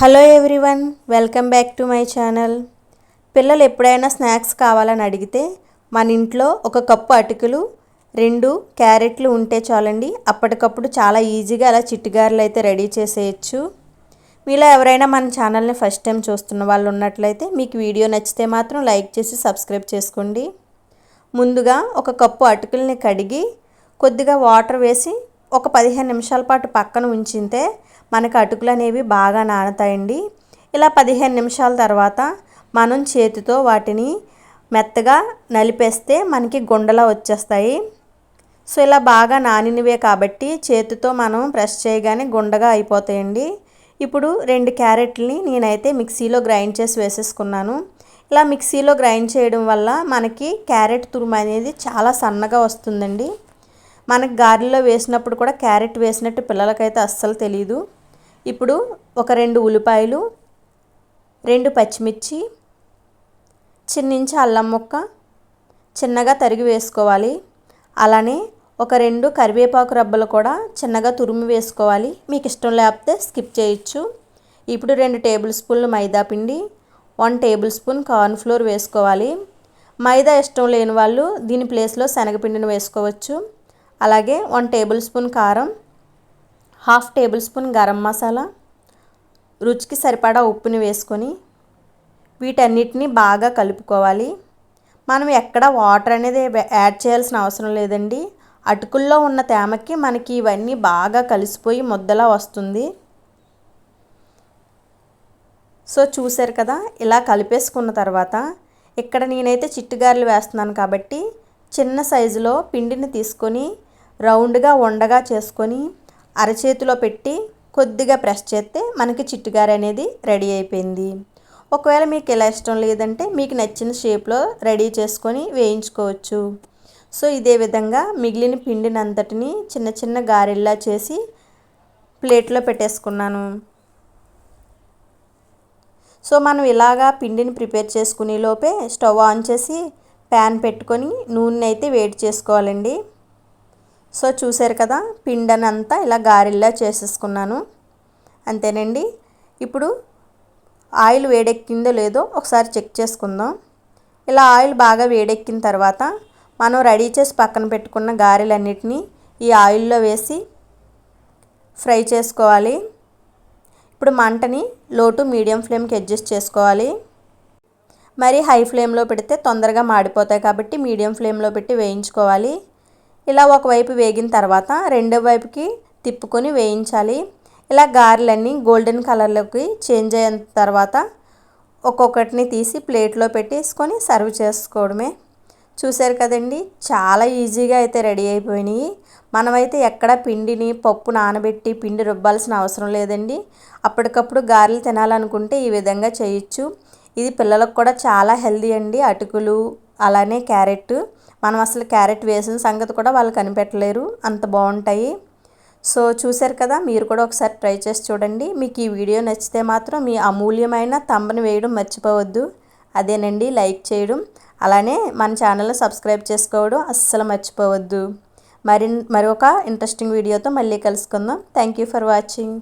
Hello everyone welcome back to my channel. పిల్లలు ఎప్పుడైనా snacks కావాలని అడిగితే మన ఇంట్లో ఒక కప్పు అటుకులు రెండు క్యారెట్లు ఉంటే చాలండి. అప్పటికప్పుడు చాలా ఈజీగా అలా చిట్టుగారులు అయితే రెడీ చేసేయచ్చు. మీలో ఎవరైనా మన ఛానల్ని ఫస్ట్ టైం చూస్తున్న వాళ్ళు ఉన్నట్లయితే మీకు వీడియో నచ్చితే మాత్రం లైక్ చేసి సబ్స్క్రైబ్ చేసుకోండి. ముందుగా ఒక కప్పు అటుకుల్ని కడిగి కొద్దిగా వాటర్ వేసి ఒక పదిహేను నిమిషాల పాటు పక్కన ఉంచితే మనకు అటుకులు అనేవి బాగా నానతాయండి. ఇలా పదిహేను నిమిషాల తర్వాత మనం చేతితో వాటిని మెత్తగా నలిపేస్తే మనకి గుండలా వచ్చేస్తాయి. సో ఇలా బాగా నానినవే కాబట్టి చేతితో మనం ప్రెస్ చేయగానే గుండగా అయిపోతాయండి. ఇప్పుడు రెండు క్యారెట్లని నేనైతే మిక్సీలో గ్రైండ్ చేసి వేసేసుకున్నాను. ఇలా మిక్సీలో గ్రైండ్ చేయడం వల్ల మనకి క్యారెట్ తురుము అనేది చాలా సన్నగా వస్తుందండి. మనకు గారెలో వేసినప్పుడు కూడా క్యారెట్ వేసినట్టు పిల్లలకైతే అస్సలు తెలియదు ఇప్పుడు ఒక రెండు ఉల్లిపాయలు రెండు పచ్చిమిర్చి చిన్నించి అల్లం ముక్క చిన్నగా తరిగి వేసుకోవాలి. అలానే ఒక రెండు కరివేపాకు రబ్బలు కూడా చిన్నగా తురుము వేసుకోవాలి. మీకు ఇష్టం లేకపోతే స్కిప్ చేయొచ్చు. ఇప్పుడు రెండు టేబుల్ స్పూన్లు మైదా పిండి వన్ టేబుల్ స్పూన్ కార్న్ఫ్లోర్ వేసుకోవాలి. మైదా ఇష్టం లేని వాళ్ళు దీని ప్లేస్లో శనగపిండిని వేసుకోవచ్చు. అలాగే వన్ టేబుల్ స్పూన్ కారం half tablespoon garam masala రుచికి సరిపడా ఉప్పుని వేసుకొని వీటన్నిటిని బాగా కలుపుకోవాలి. మనం ఎక్కడ వాటర్ అనేది యాడ్ చేయాల్సిన అవసరం లేదండి. అటుకుల్లో ఉన్న తేమకి మనకి ఇవన్నీ బాగా కలిసిపోయి ముద్దలా వస్తుంది. సో చూసారు కదా ఇలా కలిపేసుకున్న తర్వాత ఇక్కడ నేనైతే చిట్టుగారెలు వేస్తున్నాను కాబట్టి చిన్న సైజులో పిండిని తీసుకొని రౌండ్గా ఉండగా చేసుకొని అరచేతిలో పెట్టి కొద్దిగా ప్రెస్ చేస్తే మనకి చిట్టుగారె అనేది రెడీ అయిపోయింది. ఒకవేళ మీకు ఇలా ఇష్టం లేదంటే మీకు నచ్చిన షేప్లో రెడీ చేసుకొని వేయించుకోవచ్చు. సో ఇదే విధంగా మిగిలిన పిండినంతటిని చిన్న చిన్న గారెల్లా చేసి ప్లేట్లో పెట్టేసుకున్నాను. సో మనం ఇలాగా పిండిని ప్రిపేర్ చేసుకునే లోపే స్టవ్ ఆన్ చేసి ప్యాన్ పెట్టుకొని నూనె అయితే వేడి చేసుకోవాలండి. సో చూసారు కదా పిండనంతా ఇలా గారెల్లా చేసేసుకున్నాను. అంతేనండి. ఇప్పుడు ఆయిల్ వేడెక్కిందో లేదో ఒకసారి చెక్ చేసుకుందాం. ఇలా ఆయిల్ బాగా వేడెక్కిన తర్వాత మనం రెడీ చేసి పక్కన పెట్టుకున్న గారెలన్నిటినీ ఈ ఆయిల్లో వేసి ఫ్రై చేసుకోవాలి. ఇప్పుడు మంటని లో టు మీడియం ఫ్లేమ్కి అడ్జస్ట్ చేసుకోవాలి. మరి హై ఫ్లేమ్లో పెడితే తొందరగా మాడిపోతాయి కాబట్టి మీడియం ఫ్లేమ్లో పెట్టి వేయించుకోవాలి. ఇలా ఒకవైపు వేగిన తర్వాత రెండో వైపుకి తిప్పుకొని వేయించాలి. ఇలా గారెలన్నీ గోల్డెన్ కలర్లోకి చేంజ్ అయిన తర్వాత ఒక్కొక్కటిని తీసి ప్లేట్లో పెట్టేసుకొని సర్వ్ చేసుకోవడమే. చూశారు కదండి చాలా ఈజీగా అయితే రెడీ అయిపోయినాయి. మనమైతే ఎక్కడ పిండిని పప్పు నానబెట్టి పిండి రుబ్బాల్సిన అవసరం లేదండి. అప్పటికప్పుడు గారెలు తినాలనుకుంటే ఈ విధంగా చేయొచ్చు. ఇది పిల్లలకు కూడా చాలా హెల్దీ అండి. అటుకులు అలానే క్యారెట్. మనం అసలు క్యారెట్ వేసిన సంగతి కూడా వాళ్ళు కనిపెట్టలేరు. అంత బాగుంటాయి. సో చూశారు కదా మీరు కూడా ఒకసారి ట్రై చేసి చూడండి. మీకు ఈ వీడియో నచ్చితే మాత్రం మీ అమూల్యమైన తమ్మని వేయడం మర్చిపోవద్దు. అదేనండి లైక్ చేయడం. అలానే మన ఛానల్ని సబ్స్క్రైబ్ చేసుకోవడం అస్సలు మర్చిపోవద్దు. మరి మరొక ఇంట్రెస్టింగ్ వీడియోతో మళ్ళీ కలుసుకుందాం. Thank you for watching.